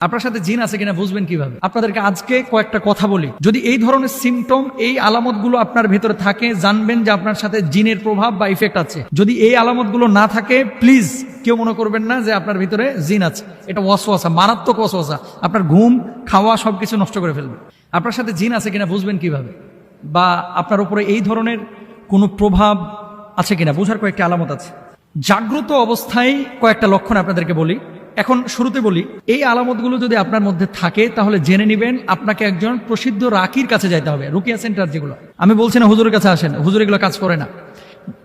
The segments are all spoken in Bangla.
আপনার সাথে জিন আছে কিনা বুঝবেন কীভাবে? আপনাদেরকে আজকে কয়েকটা কথা বলি। যদি এই ধরনের সিমটম এই আলামতগুলো আপনার ভেতরে থাকে, জানবেন যে আপনার সাথে জিনের প্রভাব বা ইফেক্ট আছে। যদি এই আলামতগুলো না থাকে প্লিজ কেউ মনে করবেন না যে আপনার ভিতরে জিন আছে। এটা ওয়াসওয়াসা, মারাত্মক ওয়াসওয়াসা। আপনার ঘুম, খাওয়া সবকিছু নষ্ট করে ফেলবে। আপনার সাথে জিন আছে কিনা বুঝবেন কীভাবে? বা আপনার উপরে এই ধরনের কোনো প্রভাব আছে কিনা? বোঝার কয়েকটি আলামত আছে। জাগ্রত অবস্থায় কয়েকটা লক্ষণ আপনাদেরকে বলি। এখন শুরুতে বলি, এই আলামতগুলো যদি আপনার মধ্যে থাকে, তাহলে জেনে নেবেন আপনাকে একজন প্রসিদ্ধ রাকির কাছে যাইতে হবে, রুকিয়া সেন্টার যেগুলো। আমি বলছি না হুজুরের কাছে আসেন, হুজুর এগুলো কাজ করে না।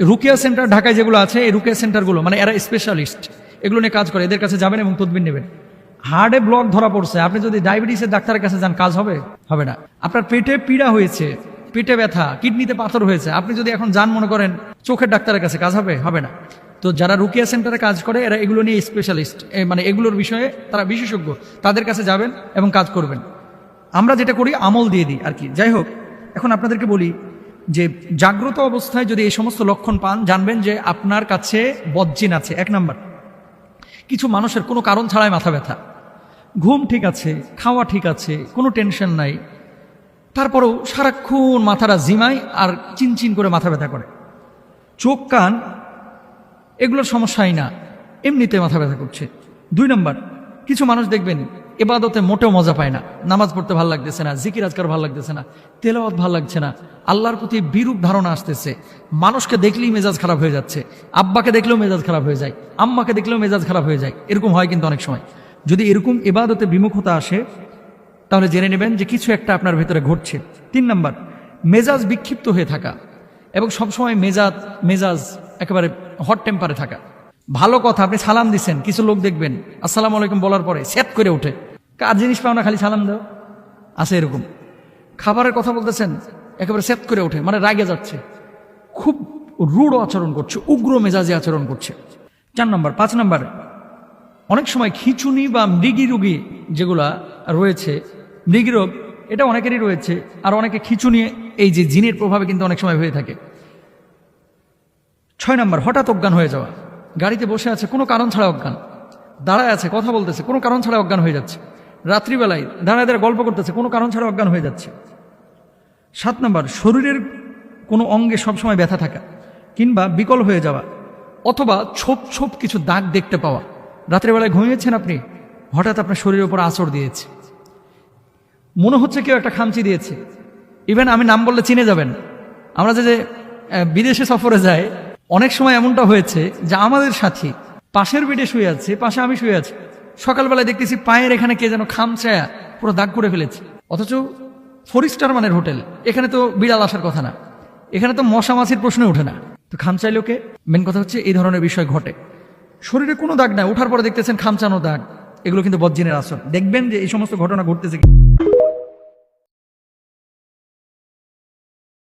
রুকিয়া সেন্টার ঢাকায় যেগুলো আছে, এই রুকিয়া সেন্টারগুলো মানে এরা স্পেশালিস্ট এগুলো নিয়ে কাজ করে, এদের কাছে যাবেন এবং তদবির নেবেন। হার্টে ব্লক ধরা পড়ছে, আপনি যদি ডায়াবেটিসের ডাক্তারের কাছে যান, কাজ হবে? হবে না। আপনার পেটে পীড়া হয়েছে, পেটে ব্যথা, কিডনিতে পাথর হয়েছে, আপনি যদি এখন যান মনে করেন, চোখের ডাক্তারের কাছে, কাজ হবে? হবে না। তো যারা রুকিয়া সেন্টারে কাজ করে, এরা এগুলো নিয়ে স্পেশালিস্ট মানে এগুলোর বিষয়ে তারা বিশেষজ্ঞ। তাদের কাছে যাবেন এবং কাজ করবেন। আমরা যেটা করি, আমল দিয়ে দিই আর কি। যাই হোক, এখন আপনাদেরকে বলি যে জাগ্রত অবস্থায় যদি এই সমস্ত লক্ষণ পান, জানবেন যে আপনার কাছে বজ্জিন আছে। এক নাম্বার, কিছু মানুষের কোনো কারণ ছাড়াই মাথা ব্যথা। ঘুম ঠিক আছে, খাওয়া ঠিক আছে, কোনো টেনশন নাই। তারপরেও সারাক্ষণ মাথাটা জিমায় আর চিনচিন করে মাথা ব্যথা করে। চোখ কান এগুলোর সমস্যাই না। এমনিতে মাথা ব্যথা করছে। দুই নম্বর, কিছু মানুষ দেখবেন এবাদতে মোটেও মজা পায় না। নামাজ পড়তে ভালো লাগতেছে না, জিকির আজকার ভালো লাগতেছে না, তেলাওয়াত ভালো লাগছে না। আল্লাহর প্রতি বিরূপ ধারণা আসতেছে। মানুষকে দেখলেই মেজাজ খারাপ হয়ে যাচ্ছে। আব্বাকে দেখলেও মেজাজ খারাপ হয়ে যায়। আম্মাকে দেখলেও মেজাজ খারাপ হয়ে যায়। এরকম হয় কিন্তু অনেক সময়। যদি এরকম এবাদতে বিমুখতা আসে, তাহলে জেনে নেবেন যে কিছু একটা আপনার ভেতরে ঘটছে। তিন নম্বর, মেজাজ বিক্ষিপ্ত হয়ে থাকা। এবং সবসময় মেজাজ মেজাজ একেবারে হট টেম্পারে থাকা। ভালো কথা, আপনি সালাম দিচ্ছেন, কিছু লোক দেখবেন, আসসালামু আলাইকুম বলার পরে সেট করে ওঠে। কার জিনিস পাও না, খালি সালাম দাও। আছে এরকম। খাবারের কথা বলতেছেন, একেবারে সেট করে ওঠে মানে রাগে যাচ্ছে। খুব রূঢ় আচরণ করছে, উগ্র মেজাজে আচরণ করছে। চার নম্বর, পাঁচ নম্বর, অনেক সময় খিচুনি বা মৃগী রোগী যেগুলা রয়েছে মৃগী রোগ এটা অনেকেরই রয়েছে, আর অনেকে খিচুনি, এই যে জিনের প্রভাবে কিন্তু অনেক সময় হয়ে থাকে। ছয় নম্বর, হঠাৎ অজ্ঞান হয়ে যাওয়া। গাড়িতে বসে আছে, কোনো কারণ ছাড়া অজ্ঞান। দাঁড়ায় আছে, কথা বলতেছে, কোনো কারণ ছাড়া অজ্ঞান হয়ে যাচ্ছে। রাত্রিবেলায় দাঁড়ায় দাঁড়ায় গল্প করতেছে, কোনো কারণ ছাড়া অজ্ঞান হয়ে যাচ্ছে। সাত নম্বর, শরীরের কোনো অঙ্গে সবসময় ব্যথা থাকা কিংবা বিকল হয়ে যাওয়া অথবা ছোপ ছোপ কিছু দাগ দেখতে পাওয়া। রাত্রেবেলায় ঘুমিয়েছেন আপনি? হঠাৎ আপনার শরীরের উপর আচর দিয়েছে। মনে হচ্ছে কেউ একটা খামচি দিয়েছে। ইভেন আমি নাম বললে চিনে যাবেন। আমরা যে বিদেশে সফরে যাই অনেক সময় এমনটা হয়েছে যে আমাদের সাথী পাশের বেডে শুয়ে আছে, পাশে আমি শুয়ে আছি। সকালবেলায় দেখতেছি পায়ের এখানে কে যেন খামচায়া পুরো দাগ করে ফেলেছে। অথচ ফোর স্টার মানের হোটেল, এখানে তো বিড়াল আসার কথা না। এখানে তো মশা মাছির প্রশ্ন ওঠে না। তো খামচাইলেও কে মেন কথা হচ্ছে এই ধরনের বিষয় ঘটে। শরীরে কোনো দাগ নাই ওঠার পরে দেখতেছেন খামচানো দাগ। এগুলো কিন্তু বজ্জিনের আসর দেখবেন যে এই সমস্ত ঘটনা ঘটতেছে